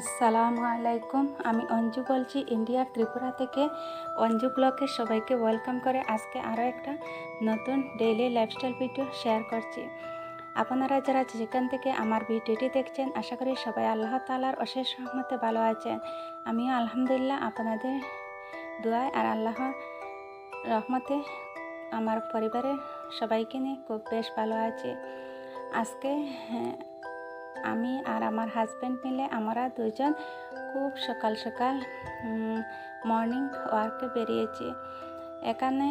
আসসালামু আলাইকুম। আমি অঞ্জু বলছি ইন্ডিয়ার ত্রিপুরা থেকে। অঞ্জু ব্লকে সবাইকে ওয়েলকাম করে আজকে আরও একটা নতুন ডেইলি লাইফস্টাইল ভিডিও শেয়ার করছি। আপনারা যারা যেখান থেকে আমার ভিডিওটি দেখছেন আশা করি সবাই আল্লাহ তালার অশেষ রহমতে ভালো আছেন। আমিও আলহামদুলিল্লাহ আপনাদের দোয়ায় আর আল্লাহর রহমতে আমার পরিবারের সবাইকে নিয়ে খুব বেশ ভালো আছি। আজকে হ্যাঁ, আমি আর আমার হাজব্যান্ড মিলে আমরা দুজন খুব সকাল সকাল মর্নিং ওয়ার্কে বেরিয়েছি। এখানে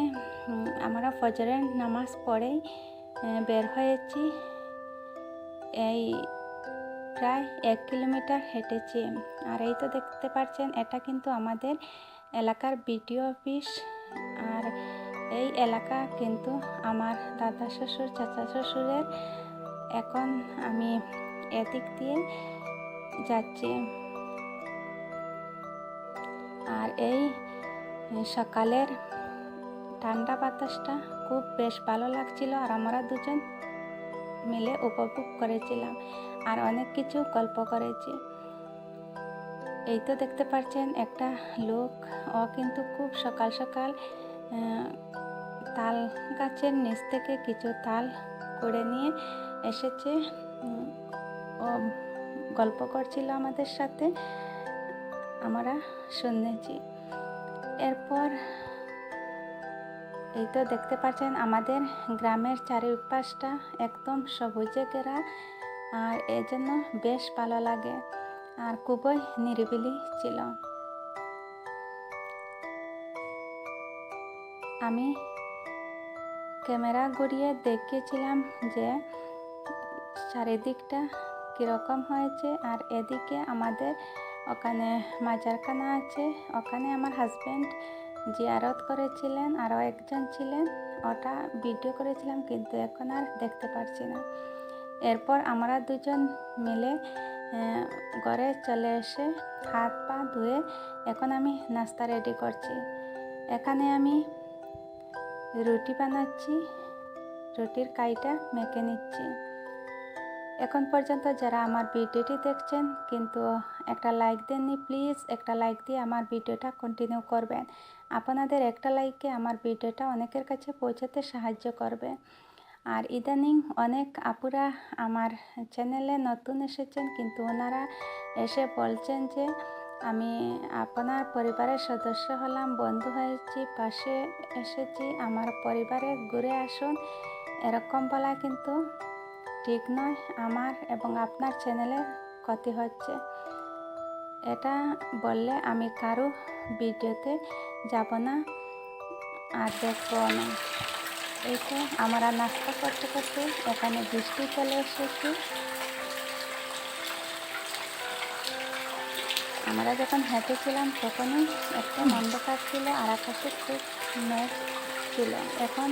আমরা ফজরের নামাজ পড়েই বের হয়েছি। এই প্রায় এক কিলোমিটার হেঁটেছি। আর এই তো দেখতে পাচ্ছেন, এটা কিন্তু আমাদের এলাকার বিডিও অফিস আর এই এলাকা কিন্তু আমার দাদা শ্বশুর, চাচা শ্বশুরের। এখন আমি এদিক দিয়ে যাচ্ছে। আর এই সকালের ঠান্ডা বাতাসটা খুব বেশ ভালো লাগছিল আর আমরা দুজন মিলে উপভোগ করেছিলাম আর অনেক কিছু গল্প করেছি। এই তো দেখতে পাচ্ছেন একটা লোক, ও কিন্তু খুব সকাল সকাল তাল গাছের নিচ থেকে কিছু তাল করে নিয়ে এসেছে। গল্প করছিল আমাদের সাথে, আমরা শুনেছি। এরপর এই তো দেখতে পাচ্ছেন, আমাদের গ্রামের চারিপাশটা একদম সবুজে ঘেরা, আর এই জন্য বেশ ভালো লাগে, আর খুবই নিরিবিলি ছিল। আমি ক্যামেরা ঘুরিয়ে দেখিয়েছিলাম যে চারিদিকটা কীরকম হয়েছে? আর এদিকে আমাদের ওখানে মাজারখানা আছে। ওখানে আমার হাজব্যান্ড জিয়ারত করেছিলেন, আরও একজন ছিলেন। ওটা ভিডিও করেছিলাম, কিন্তু এখন আর দেখতে পারছি না। এরপর আমরা দুজন মিলে ঘরে চলে এসে হাত পা ধুয়ে এখন আমি নাস্তা রেডি করছি। এখানে আমি রুটি বানাচ্ছি, রুটির কাইটা মেখে নিচ্ছি। এখন পর্যন্ত যারা আমার ভিডিওটি দেখছেন, কিন্তু একটা লাইক দেননি প্লিজ একটা লাইক দিয়ে আমার ভিডিওটা কন্টিনিউ করবেন। আপনাদের একটা লাইকে আমার ভিডিওটা অনেকের কাছে পৌঁছাতে সাহায্য করবে। আর ইদানিং অনেক আপুরা আমার চ্যানেলে নতুন এসেছেন, কিন্তু ওনারা এসে বলছেন যে, আমি আপনার পরিবারের সদস্য হলাম, বন্ধু হয়েছি, পাশে এসেছি, আমার পরিবারে ঘুরে আসুন। এরকম বলা কিন্তু ঠিক নয়, আমার এবং আপনার চ্যানেলের ক্ষতি হচ্ছে। এটা বললে আমি কারও ভিডিওতে যাব না আর দেখব না। এই তো আমরা নাস্তা করতে করতে এখানে বৃষ্টি চলে এসেছি। আমরা যখন হেঁটেছিলাম, তখনই একটা অন্ধকার ছিল, আর আকাশে খুব মেঘ ছিল। এখন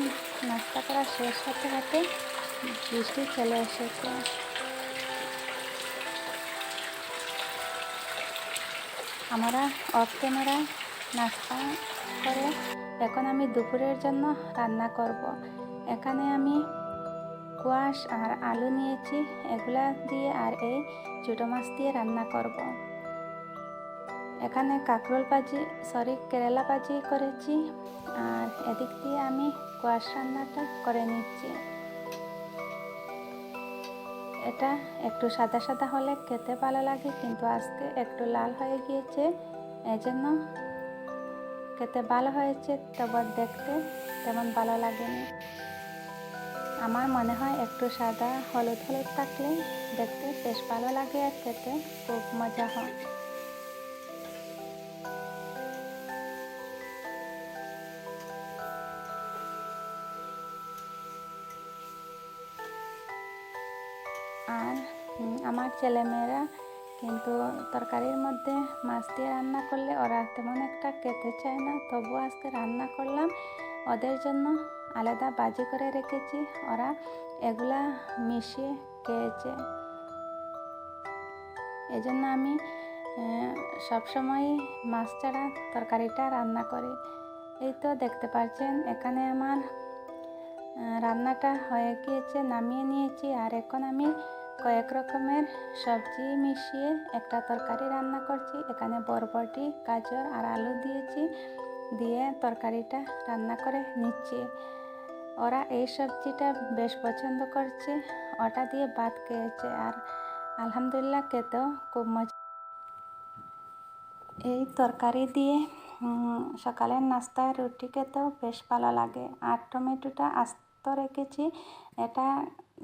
নাস্তা করা শেষ হতে হতে বৃষ্টি চলে এসেছে আমরা অফ ক্যামেরায় নাস্তা করে। এখন আমি দুপুরের জন্য রান্না করব। এখানে আমি কোয়াশ আর আলু নিয়েছি। এগুলা দিয়ে আর এই ছোটো মাছ দিয়ে রান্না করব। এখানে কাঁকরোল ভাজি সরি কেরালা ভাজি করেছি। আর এদিক দিয়ে আমি কোয়াশ রান্নাটা করে নিচ্ছি। এটা একটু সাদা সাদা হলে খেতে ভালো লাগে, কিন্তু আজকে একটু লাল হয়ে গিয়েছে, এজন্য খেতে ভালো হয়েছে, তবে দেখতে তেমন ভালো লাগেনি। আমার মনে হয় একটু সাদা হলুদ হলুদ থাকলে দেখতে বেশ ভালো লাগে আর খেতে, খুব মজা হয়। আর আমার ছেলেমেয়েরা কিন্তু তরকারির মধ্যে মাছ দিয়ে রান্না করলে ওরা তেমন একটা খেতে চায় না। তবু আজকে রান্না করলাম। ওদের জন্য আলাদা বাজি করে রেখেছি। ওরা এগুলা মিশিয়ে খেয়েছে। এজন্য আমি সবসময় মাছ ছাড়া তরকারিটা রান্না করি। এই তো দেখতে পাচ্ছেন, এখানে আমার রান্নাটা হয়ে গিয়েছে, নামিয়ে নিয়েছি। আর এখন আমি কয়েক রকমের সবজি মিশিয়ে একটা তরকারি রান্না করছি। এখানে বরবটি, গাজর আর আলু দিয়েছি। দিয়ে তরকারিটা রান্না করে নিচ্ছি। ওরা এই সবজিটা বেশ পছন্দ করছে। ওটা দিয়ে ভাত খেয়েছে আর আলহামদুলিল্লাহ খেতেও খুব মজা। এই তরকারি দিয়ে সকালের নাস্তায় রুটি খেতেও বেশ ভালো লাগে। আর টমেটোটা আস্ত রেখেছি। এটা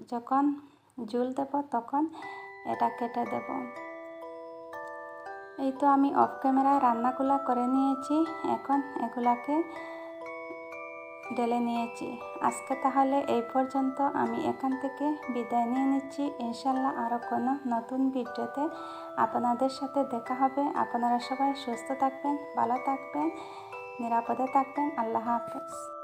যখন ঝুল দেব, তখন এটা কেটে দেব। এই তো আমি অফ ক্যামেরায় রান্নাগুলো করে নিয়েছি, এখন এগুলাকে ঢেলে নিয়েছি। আজকে তাহলে এই পর্যন্ত আমি এখান থেকে বিদায় নিয়ে নিচ্ছি। ইনশাল্লাহ আরও কোনো নতুন ভিডিওতে আপনাদের সাথে দেখা হবে। আপনারা সবাই সুস্থ থাকবেন, ভালো থাকবেন, নিরাপদে থাকবেন। আল্লাহ হাফেজ।